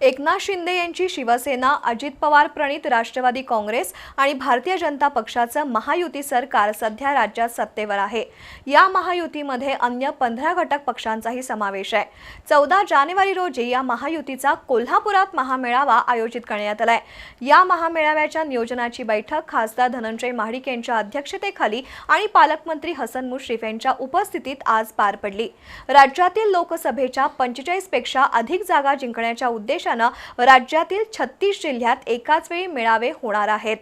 एकनाथ शिंदे यांची शिवसेना अजित पवार प्रणित राष्ट्रवादी काँग्रेस आणि भारतीय जनता पक्षाचं महायुती सरकार सध्या राज्यात सत्तेवर आहे. या महायुतीमध्ये अन्य पंधरा घटक पक्षांचाही समावेश आहे. चौदा जानेवारी रोजी या महायुतीचा कोल्हापुरात महामेळावा आयोजित करण्यात आलाय. या महामेळाव्याच्या नियोजनाची बैठक खासदार धनंजय महाडिक यांच्या अध्यक्षतेखाली आणि पालकमंत्री हसन मुश्रीफ यांच्या उपस्थितीत आज पार पडली. राज्यातील लोकसभेच्या पंचेचाळीसपेक्षा अधिक जागा जिंकण्याच्या उद्देशानं राज्यातील छत्तीस जिल्ह्यात एकाच वेळी मेळावे होणार आहेत.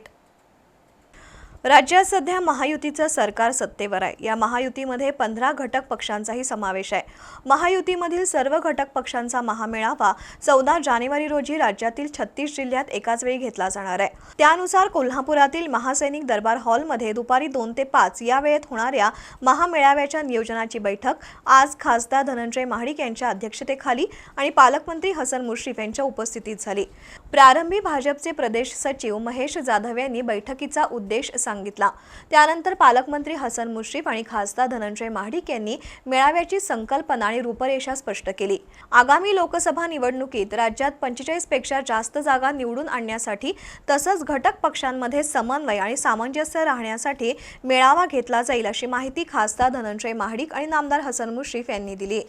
राज्यात सध्या महायुतीचं सरकार सत्तेवर आहे. या महायुतीमध्ये पंधरा घटक पक्षांचाही समावेश आहे. महायुतीमधील सर्व घटक पक्षांचा महामेळावा चौदा जानेवारी रोजी राज्यातील छत्तीस जिल्ह्यात एकाच वेळी घेतला जाणार आहे. त्यानुसार कोल्हापुरातील महासैनिक दरबार हॉलमध्ये दुपारी दोन ते पाच या वेळेत होणाऱ्या महामेळाव्याच्या नियोजनाची बैठक आज खासदार धनंजय महाडिक यांच्या अध्यक्षतेखाली आणि पालकमंत्री हसन मुश्रीफ यांच्या उपस्थितीत झाली. प्रारंभी भाजपचे प्रदेश सचिव महेश जाधव यांनी बैठकीचा उद्देश सांगितला. त्यानंतर पालकमंत्री हसन मुश्रीफ आणि खासदार धनंजय महाडिक यांनी मेळाव्याची संकल्पना आणि रूपरेषा स्पष्ट केली. आगामी लोकसभा निवडणुकीत राज्यात पंचेचाळीसपेक्षा जास्त जागा निवडून आणण्यासाठी तसंच घटक पक्षांमध्ये समन्वय आणि सामंजस्य राहण्यासाठी मेळावा घेतला जाईल अशी माहिती खासदार धनंजय महाडिक आणि नामदार हसन मुश्रीफ यांनी दिली.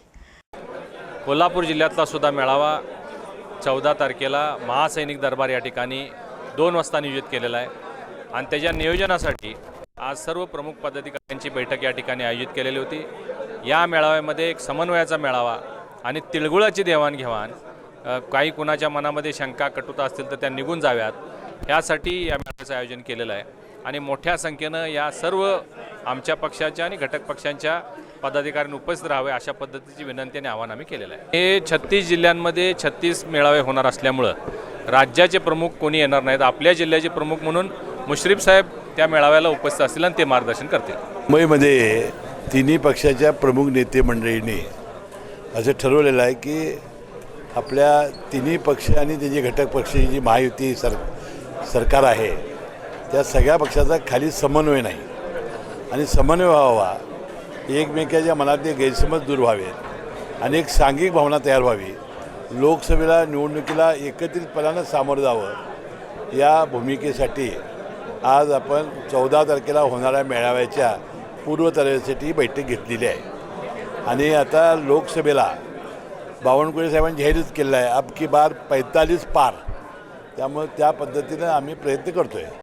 कोल्हापूर जिल्ह्यातला सुद्धा मेळावा चौदा तारखेला महासैनिक दरबार या ठिकाणी दोन वाजता नियोजित केलेला आहे. आणि त्याच्या नियोजनासाठी आज सर्व प्रमुख पदाधिकाऱ्यांची बैठक या ठिकाणी आयोजित केलेली होती. या मेळाव्यामध्ये एक समन्वयाचा मेळावा आणि तिळगुळाची देवाणघेवाण काही कुणाच्या मनामध्ये शंका कटुता असतील तर त्या निघून जाव्यात. यासाठी या मेळाव्याचं आयोजन केलेलं आहे. आणि मोठ्या संख्येनं या सर्व आमच्या पक्षाच्या आणि घटक पक्षांच्या पदाधिकाऱ्यांनी उपस्थित राहावे अशा पद्धतीची विनंती आणि आवाहन आम्ही केलेलं आहे. हे छत्तीस जिल्ह्यांमध्ये छत्तीस मेळावे होणार असल्यामुळं राज्याचे प्रमुख कोणी येणार नाहीत आपल्या जिल्ह्याचे प्रमुख म्हणून मुश्रीफ साहेब त्या मेळाव्याला उपस्थित असतील आणि ते मार्गदर्शन करतील. मुंबईमध्ये तिन्ही पक्षाच्या प्रमुख नेते मंडळींनी असं ठरवलेलं आहे की आपल्या तिन्ही पक्ष आणि त्याची घटक पक्षाची जी महायुती सर सरकार आहे त्या सगळ्या पक्षाचा खाली समन्वय नाही. आणि समन्वय व्हावा एकमेकाच्या मनातले गैरसमज दूर व्हावेत आणि एक सांघिक भावना तयार व्हावी. लोकसभेला निवडणुकीला एकत्रितपणानं सामोरं जावं या भूमिकेसाठी आज आपण चौदा तारखेला होणाऱ्या मेळाव्याच्या पूर्वतयारीसाठी बैठक घेतलेली आहे. आणि आता लोकसभेला बावनकुळे साहेबांनी जाहीरच केलेलं आहे अब की बार पैतालीस पार. त्यामुळे त्या पद्धतीनं आम्ही प्रयत्न करतो आहे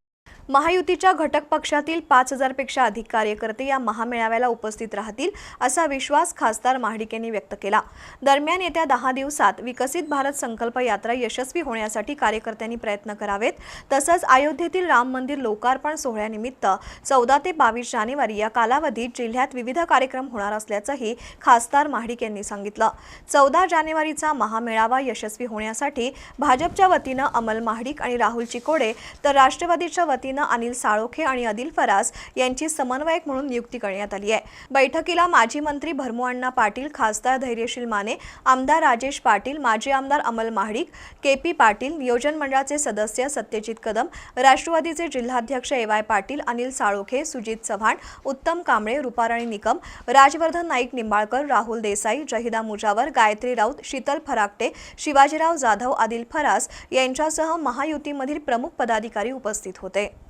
महायुतीच्या घटक पक्षातील पाच हजारपेक्षा अधिक कार्यकर्ते या महामेळाव्याला उपस्थित राहतील असा विश्वास खासदार महाडिक यांनी व्यक्त केला. दरम्यान येत्या दहा दिवसात विकसित भारत संकल्प यात्रा यशस्वी होण्यासाठी कार्यकर्त्यांनी प्रयत्न करावेत. तसंच अयोध्येतील राम मंदिर लोकार्पण सोहळ्यानिमित्त चौदा ते बावीस जानेवारी या कालावधीत जिल्ह्यात विविध कार्यक्रम होणार असल्याचंही खासदार महाडिक यांनी सांगितलं. चौदा जानेवारीचा महामेळावा यशस्वी होण्यासाठी भाजपच्या वतीनं अमल महाडिक आणि राहुल चिकोडे तर राष्ट्रवादीच्या वतीनं अनिल साळोखे आणि अदिल फरास यांची समन्वयक म्हणून नियुक्ती करण्यात आली आहे. बैठकीला माजी मंत्री भरमूअण्णा पाटील खासदार धैर्यशील माने आमदार राजेश पाटील माजी आमदार अमल महाडिक के पी पाटील नियोजन मंडळाचे सदस्य सत्यजित कदम राष्ट्रवादीचे जिल्हाध्यक्ष ए वाय पाटील अनिल साळोखे सुजित चव्हाण उत्तम कांबळे रुपाराणी निकम राजवर्धन नाईक निंबाळकर राहुल देसाई जहिदा मुजावर गायत्री राऊत शीतल फराकटे शिवाजीराव जाधव आदिल फरास यांच्यासह महायुतीमधील प्रमुख पदाधिकारी उपस्थित होते.